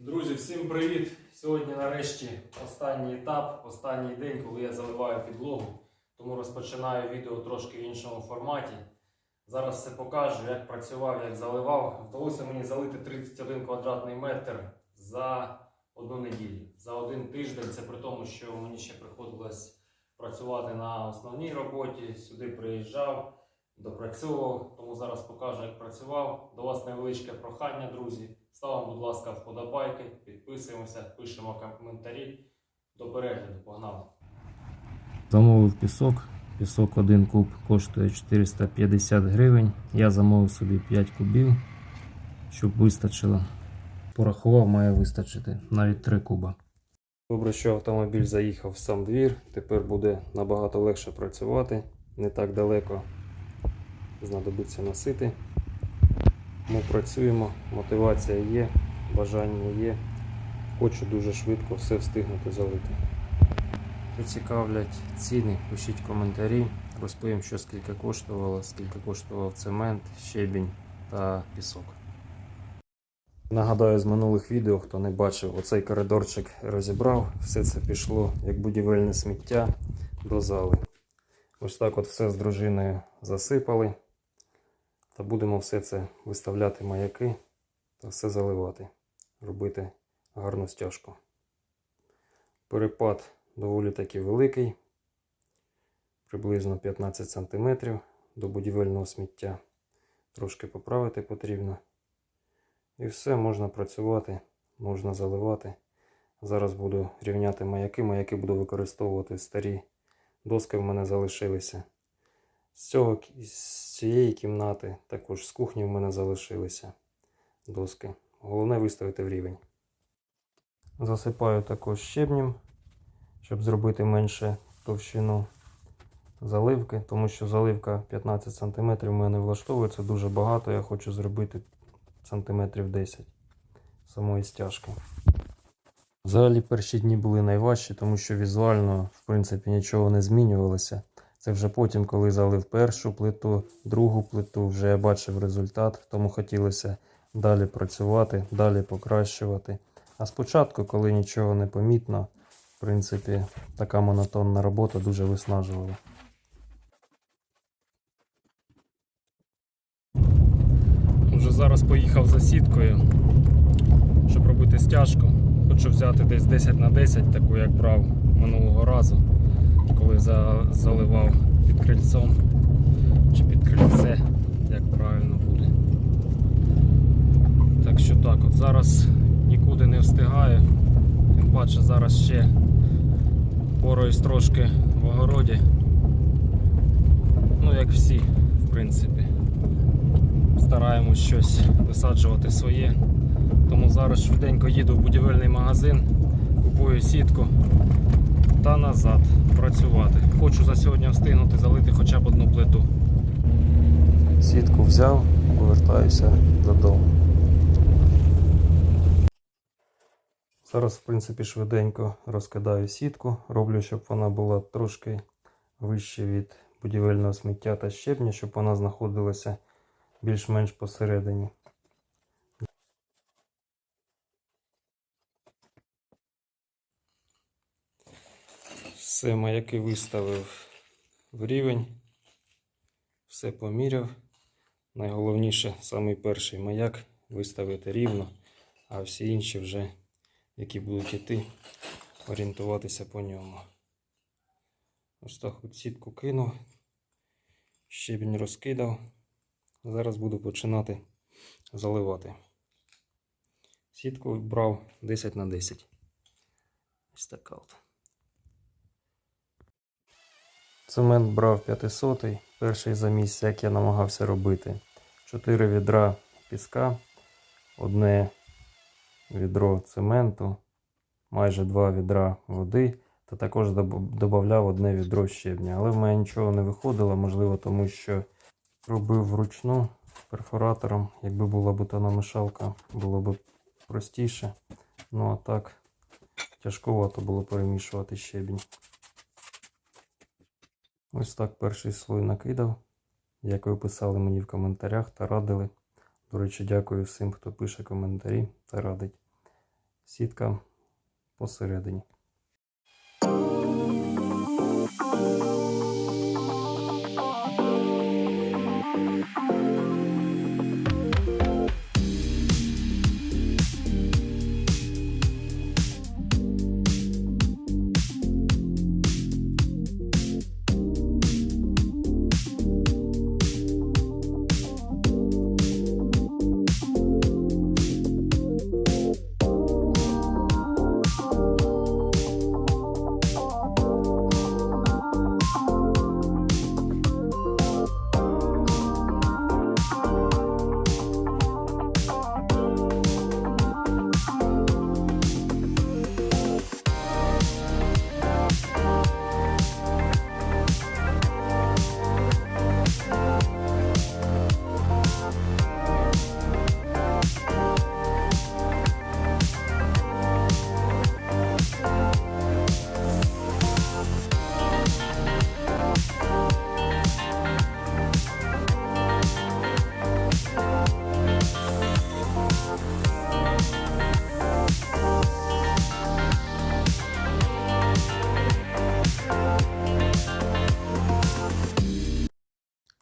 Друзі, всім привіт! Сьогодні нарешті останній етап, останній день, коли я заливаю підлогу. Тому розпочинаю відео трошки в іншому форматі. Зараз все покажу, як працював, як заливав. Вдалося мені залити 31 квадратний метр за одну неділю. За один тиждень. Це при тому, що мені ще приходилось працювати на основній роботі. Сюди приїжджав, допрацьовував. Тому зараз покажу, як працював. До вас невеличке прохання, друзі. Ставимо, будь ласка, вподобайки, підписуємося, пишемо коментарі. До перегляду, погнали! Замовив пісок. Пісок 1 куб коштує 450 гривень. Я замовив собі 5 кубів, щоб вистачило. Порахував, має вистачити навіть 3 куба. Добре, що автомобіль заїхав в сам двір. Тепер буде набагато легше працювати. Не так далеко знадобиться носити. Ми працюємо, мотивація є, бажання є. Хочу дуже швидко все встигнути залити. Цікавлять ціни, пишіть коментарі, розповім, що скільки коштувало, скільки коштував цемент, щебінь та пісок. Нагадаю з минулих відео, хто не бачив, оцей коридорчик розібрав, все це пішло як будівельне сміття до зали. Ось так от все з дружиною засипали. Та будемо все це виставляти маяки та все заливати, робити гарну стяжку. Перепад доволі таки великий, приблизно 15 см до будівельного сміття. Трошки поправити потрібно. І все, можна працювати, можна заливати. Зараз буду рівняти маяки. Маяки буду використовувати старі доски в мене залишилися. З, цього, з цієї кімнати, також з кухні в мене залишилися доски. Головне виставити в рівень. Засипаю також щебнем, щоб зробити менше товщину заливки, тому що заливка 15 см в мене влаштовує. Це дуже багато. Я хочу зробити сантиметрів 10 самої стяжки. Взагалі перші дні були найважчі, тому що візуально, в принципі, нічого не змінювалося. Це вже потім, коли залив першу плиту, другу плиту, вже я бачив результат, тому хотілося далі працювати, далі покращувати. А спочатку, коли нічого не помітно, в принципі, така монотонна робота дуже виснажувала. Вже зараз поїхав за сіткою, щоб робити стяжку. Хочу взяти десь 10 на 10, таку як брав минулого разу коли за, заливав під крильцом чи під крильце, як правильно буде. Так що так, от зараз нікуди не встигаю. Тим паче зараз ще пораюсь трошки в огороді. Ну, як всі, в принципі. Стараємось щось висаджувати своє. Тому зараз швиденько їду в будівельний магазин, купую сітку та назад працювати. Хочу за сьогодні встигнути залити хоча б одну плиту. Сітку взяв, повертаюся додому. Зараз, в принципі, швиденько розкидаю сітку, роблю, щоб вона була трошки вище від будівельного сміття та щебня, щоб вона знаходилася більш-менш посередині. Все, маяки виставив в рівень. Все поміряв. Найголовніше, самий перший маяк виставити рівно, а всі інші вже, які будуть йти, орієнтуватися по ньому. Ось так от сітку кинув, щебінь розкидав. Зараз буду починати заливати. Сітку брав 10 на 10. Ось така от. Цемент брав 500 перший заміс, як я намагався робити. 4 відра піска, одне відро цементу, майже 2 відра води, та також додавав одне відро щебня. Але в мене нічого не виходило, можливо, тому що робив вручну перфоратором. Якби була бутономішалка, було б простіше. Ну а так, тяжковато було перемішувати щебінь. Ось так перший слой накидав, як ви писали мені в коментарях та радили. До речі, дякую всім, хто пише коментарі та радить. сітка посередині.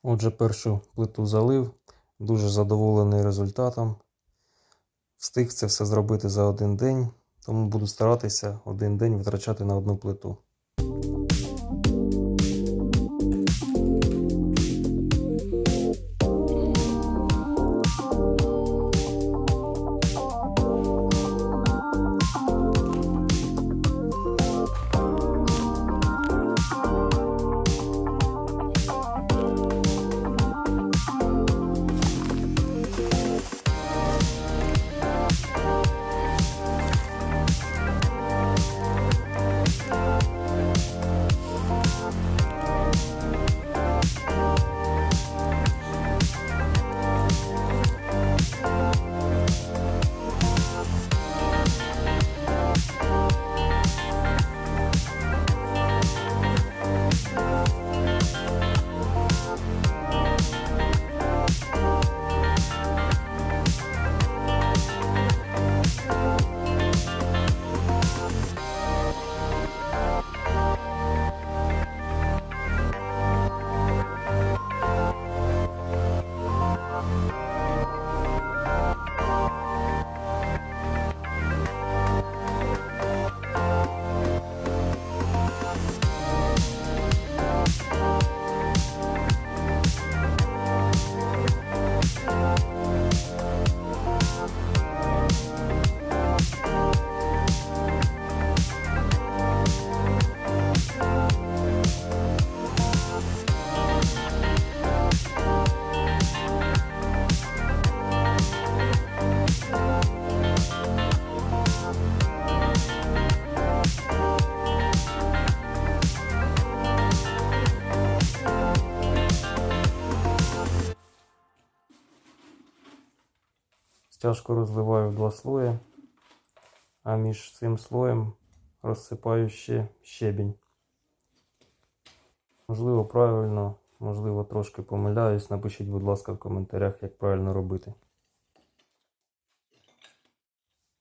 Отже, першу плиту залив, дуже задоволений результатом. Встиг це все зробити за один день, тому буду старатися один день витрачати на одну плиту. Стяжку розливаю в два слої, а між цим слоєм розсипаю ще щебінь. Можливо, правильно, можливо, трошки помиляюсь. Напишіть, будь ласка, в коментарях, як правильно робити.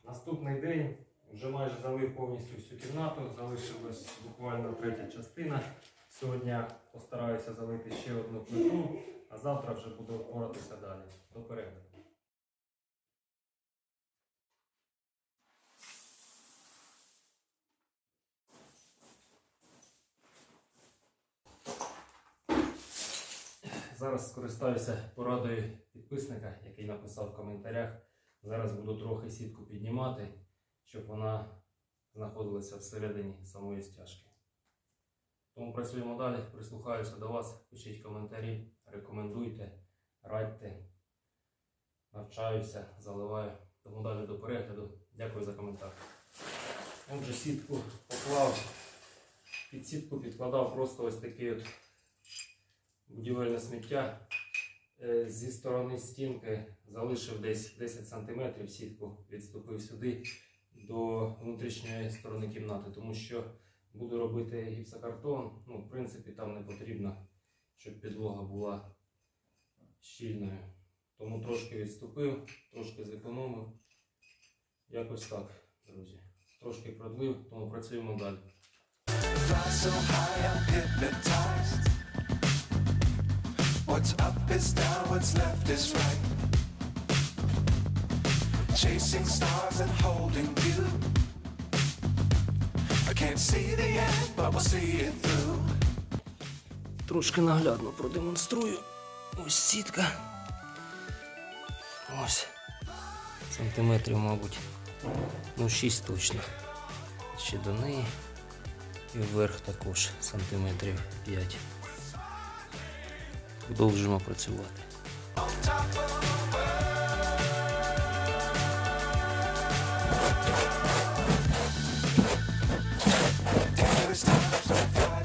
Наступний день вже майже залив повністю всю кімнату, залишилась буквально третя частина. Сьогодні постараюся залити ще одну плиту, а завтра вже буду впоратися далі. До перегляду. Зараз скористаюся порадою підписника, який написав в коментарях. Зараз буду трохи сітку піднімати, щоб вона знаходилася всередині самої стяжки. Тому працюємо далі, прислухаюся до вас, пишіть коментарі, рекомендуйте, радьте, навчаюся, заливаю. Тому далі до перегляду. Дякую за коментар. Отже, сітку поклав, під сітку підкладав просто ось такий от будівельне сміття. Е, Зі сторони стінки залишив десь 10 см сітку, відступив сюди до внутрішньої сторони кімнати, тому що буду робити гіпсокартон. Ну, в принципі, там не потрібно, щоб підлога була щільною. Тому трошки відступив, трошки зекономив. Якось так. друзі. Трошки продлив, тому працюємо далі. What's up is down, what's left is right. Chasing stars and holding you. I can't see the end, but we'll see it through. Трошки наглядно продемонструю. Ось сітка. Ось. Сантиметрів, мабуть. Ну, 6 точно. Ще до неї. І вверх також сантиметрів 5. Продовжимо працювати. Dangerous times don't fly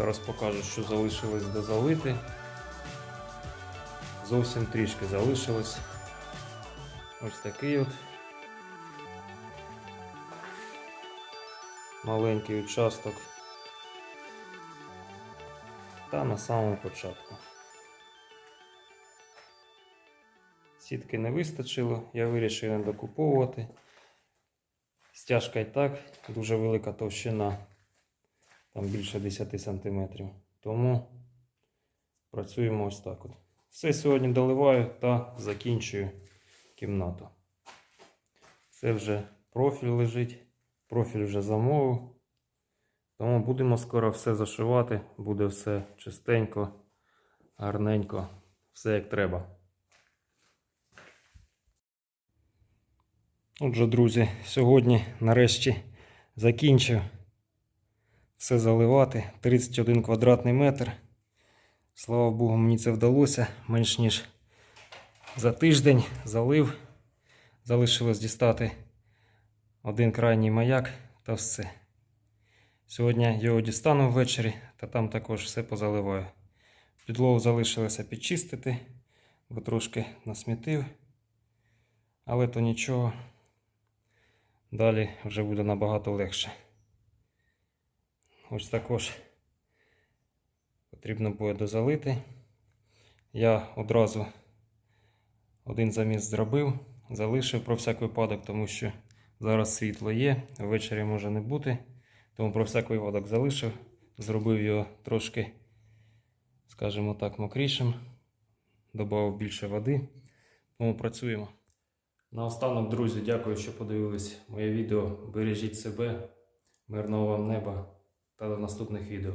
Зараз покажу, що залишилось дозалити. Зовсім трішки залишилось. Ось такий от маленький участок. Та на самому початку. Сітки не вистачило, я вирішив не докуповувати. Стяжка і так дуже велика товщина там більше 10 см. Тому працюємо ось так. От. Все сьогодні доливаю та закінчую кімнату. Це вже профіль лежить, профіль вже замовив. Тому будемо скоро все зашивати, буде все чистенько, гарненько, все як треба. Отже, друзі, сьогодні нарешті закінчив все заливати. 31 квадратний метр. Слава Богу, мені це вдалося менш ніж за тиждень залив. Залишилось дістати один крайній маяк та все. Сьогодні його дістану ввечері та там також все позаливаю. Підлогу залишилося підчистити, бо трошки насмітив. Але то нічого. Далі вже буде набагато легше. Ось також потрібно буде дозалити. Я одразу один заміс зробив, залишив про всяк випадок, тому що зараз світло є, ввечері може не бути. Тому про всяк випадок залишив, зробив його трошки, скажімо так, мокрішим, додав більше води. Тому працюємо. Наостанок, друзі, дякую, що подивились моє відео. Бережіть себе, мирного вам неба та до наступних відео.